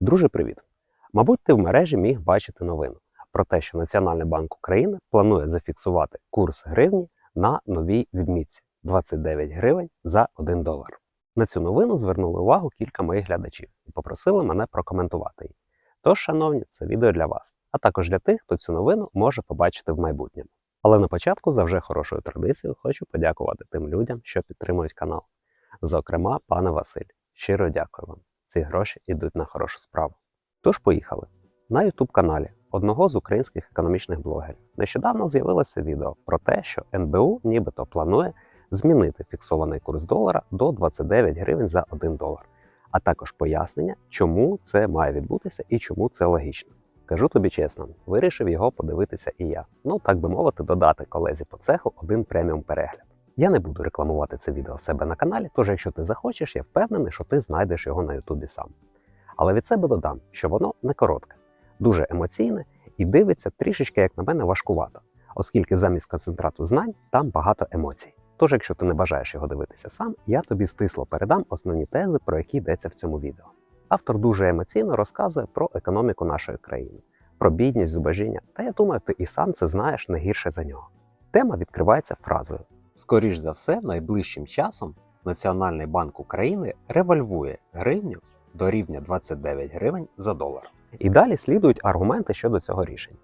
Друже, привіт! Мабуть, ти в мережі міг бачити новину про те, що Національний банк України планує зафіксувати курс гривні на новій відмітці 29 гривень за 1 долар. На цю новину звернули увагу кілька моїх глядачів і попросили мене прокоментувати її. Тож, шановні, це відео для вас, а також для тих, хто цю новину може побачити в майбутньому. Але на початку, за вже хорошою традицією, хочу подякувати тим людям, що підтримують канал. Зокрема, пане Василь, щиро дякую вам. Ці гроші йдуть на хорошу справу. Тож поїхали. На YouTube каналі одного з українських економічних блогерів нещодавно з'явилося відео про те, що НБУ нібито планує змінити фіксований курс долара до 29 гривень за 1 долар, а також пояснення, чому це має відбутися і чому це логічно. Кажу тобі чесно, вирішив його подивитися і я. Ну так би мовити, додати колезі по цеху один преміум перегляд. Я не буду рекламувати це відео в себе на каналі, тож якщо ти захочеш, я впевнений, що ти знайдеш його на Ютубі сам. Але від себе додам, що воно не коротке, дуже емоційне і дивиться трішечки, як на мене, важкувато, оскільки замість концентрату знань там багато емоцій. Тож, якщо ти не бажаєш його дивитися сам, я тобі стисло передам основні тези, про які йдеться в цьому відео. Автор дуже емоційно розказує про економіку нашої країни, про бідність, зубожіння, та я думаю, ти і сам це знаєш не гірше за нього. Тема відкривається фразою. Скоріш за все, найближчим часом Національний банк України револьвує гривню до рівня 29 гривень за долар. І далі слідують аргументи щодо цього рішення.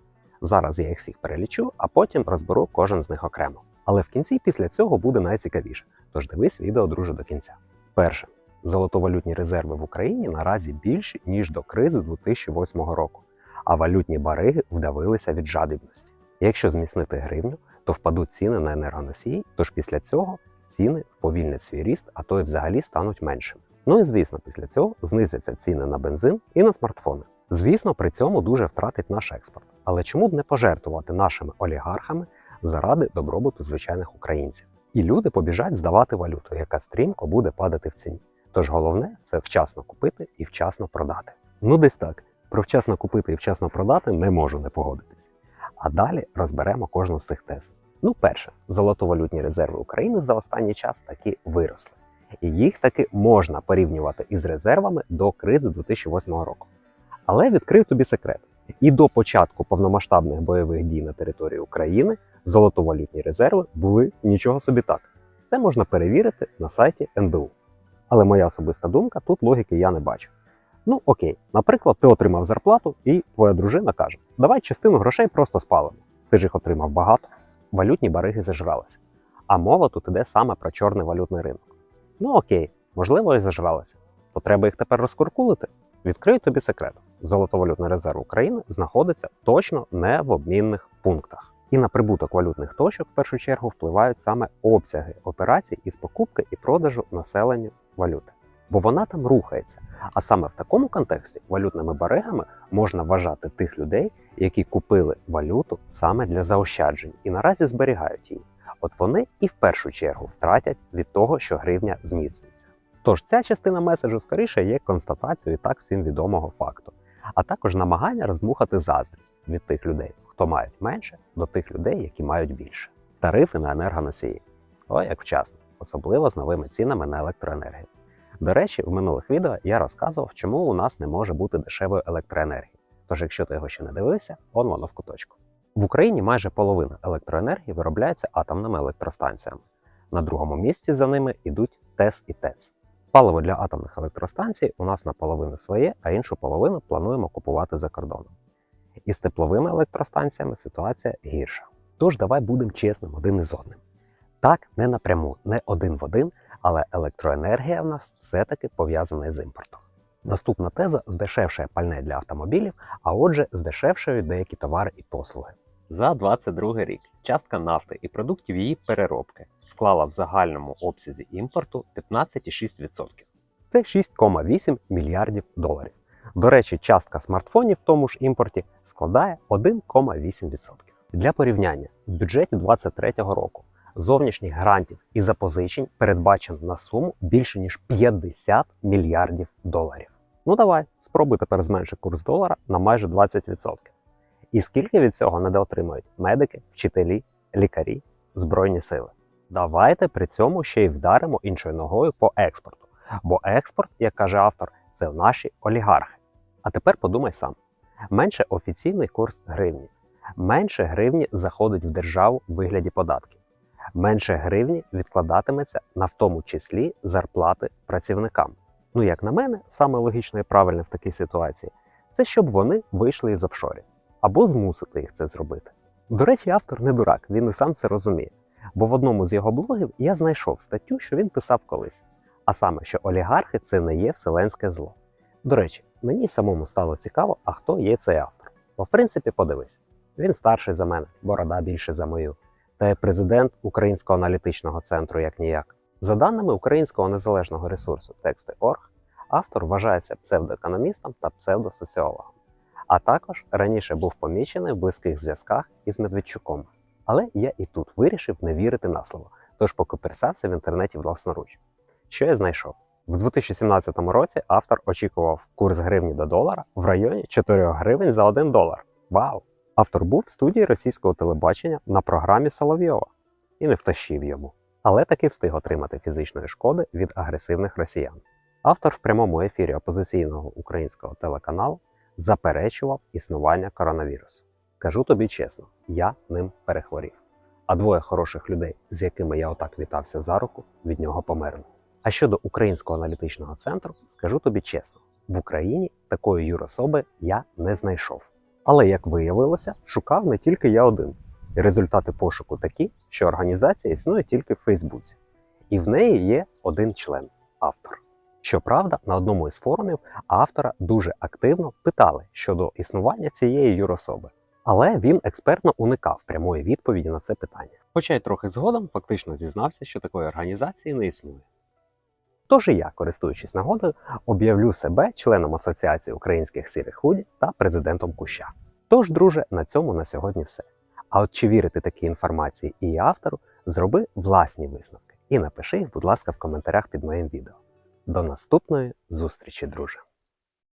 Зараз я їх всіх перелічу, а потім розберу кожен з них окремо. Але в кінці після цього буде найцікавіше. Тож дивись відео, друже, до кінця. Перше, золотовалютні резерви в Україні наразі більші ніж до кризи 2008 року, а валютні бариги вдавилися від жадібності. Якщо зміцнити гривню, то впадуть ціни на енергоносії, тож після цього ціни вповільнять свій ріст, а то й взагалі стануть меншими. Ну і звісно, після цього знизяться ціни на бензин і на смартфони. Звісно, при цьому дуже втратить наш експорт. Але чому б не пожертвувати нашими олігархами заради добробуту звичайних українців? І люди побіжать здавати валюту, яка стрімко буде падати в ціні. Тож головне це вчасно купити і вчасно продати. Ну десь так. Про вчасно купити і вчасно продати не можу не погодитись. А далі розберемо кожну з цих тез. Ну, перше, золотовалютні резерви України за останній час таки виросли. І їх таки можна порівнювати із резервами до кризи 2008 року. Але відкрию тобі секрет: і до початку повномасштабних бойових дій на території України золотовалютні резерви були нічого собі так. Це можна перевірити на сайті НБУ. Але моя особиста думка, тут логіки я не бачу. Ну окей, наприклад, ти отримав зарплату, і твоя дружина каже: давай частину грошей просто спалимо. Ти ж їх отримав багато, валютні бариги зажралися. А мова тут іде саме про чорний валютний ринок. Ну окей, можливо, і зажралися. То треба їх тепер розкуркулити. Відкрию тобі секрет: золотовалютний резерв України знаходиться точно не в обмінних пунктах. І на прибуток валютних точок в першу чергу впливають саме обсяги операцій із покупки і продажу населенню валюти. Бо вона там рухається. А саме в такому контексті валютними баригами можна вважати тих людей, які купили валюту саме для заощаджень і наразі зберігають її. От вони і в першу чергу втратять від того, що гривня зміцниться. Тож ця частина меседжу скоріше є констатацією так всім відомого факту, а також намагання розмухати заздрість від тих людей, хто мають менше, до тих людей, які мають більше. Тарифи на енергоносії. Ой, як вчасно, особливо з новими цінами на електроенергію. До речі, в минулих відео я розказував, чому у нас не може бути дешевої електроенергії. Тож, якщо ти його ще не дивився, он воно в куточку. В Україні майже половина електроенергії виробляється атомними електростанціями. На другому місці за ними йдуть ТЕС і ТЕЦ. Паливо для атомних електростанцій у нас наполовину своє, а іншу половину плануємо купувати за кордоном. Із тепловими електростанціями ситуація гірша. Тож давай будемо чесним один із одним. Так, не напряму, не один в один, але електроенергія в нас все-таки пов'язана з імпортом. Наступна теза здешевшає пальне для автомобілів, а отже, здешевшують деякі товари і послуги. За 22 рік частка нафти і продуктів її переробки склала в загальному обсязі імпорту 15,6%. Це 6,8 мільярдів доларів. До речі, частка смартфонів в тому ж імпорті складає 1,8%. Для порівняння в бюджеті 2023 року зовнішніх грантів і запозичень передбачено на суму більше ніж 50 мільярдів доларів. Ну давай, спробуй тепер зменшити курс долара на майже 20%. І скільки від цього недоотримують медики, вчителі, лікарі, збройні сили? Давайте при цьому ще й вдаримо іншою ногою по експорту. Бо експорт, як каже автор, це наші олігархи. А тепер подумай сам: менше офіційний курс гривні, менше гривні заходить в державу в вигляді податків, менше гривні відкладатиметься на в тому числі зарплати працівникам. Ну, як на мене, саме логічно і правильне в такій ситуації це щоб вони вийшли із офшорів або змусити їх це зробити. До речі, автор не дурак, він і сам це розуміє. Бо в одному з його блогів я знайшов статтю, що він писав колись. А саме, що олігархи це не є вселенське зло. До речі, мені самому стало цікаво, а хто є цей автор. Бо в принципі, подивись, він старший за мене, борода більше за мою, та президент Українського аналітичного центру як ніяк. За даними українського незалежного ресурсу Тексти.орг, автор вважається псевдоекономістом та псевдосоціологом. А також раніше був помічений в близьких зв'язках із Медведчуком. Але я і тут вирішив не вірити на слово, тож покоперсався в інтернеті власноруч. Що я знайшов? В 2017 році автор очікував курс гривні до долара в районі 4 гривень за 1 долар. Вау! Автор був в студії російського телебачення на програмі Соловйова і не втащив йому, але таки встиг отримати фізичної шкоди від агресивних росіян. Автор в прямому ефірі опозиційного українського телеканалу заперечував існування коронавірусу. Кажу тобі чесно, я ним перехворів. А двоє хороших людей, з якими я отак вітався за руку, від нього померли. А щодо українського аналітичного центру, скажу тобі чесно: в Україні такої юрособи я не знайшов. Але як виявилося, шукав не тільки я один. І результати пошуку такі, що організація існує тільки в Фейсбуці, і в неї є один член автор. Щоправда, на одному із форумів автора дуже активно питали щодо існування цієї юрособи. Але він експертно уникав прямої відповіді на це питання. Хоча й трохи згодом фактично зізнався, що такої організації не існує. Тож і я, користуючись нагодою, об'явлю себе членом Асоціації українських сірих худі та президентом Куща. Тож, друже, на цьому на сьогодні все. А от чи вірити такій інформації і автору, зроби власні висновки і напиши їх, будь ласка, в коментарях під моїм відео. До наступної зустрічі, друже!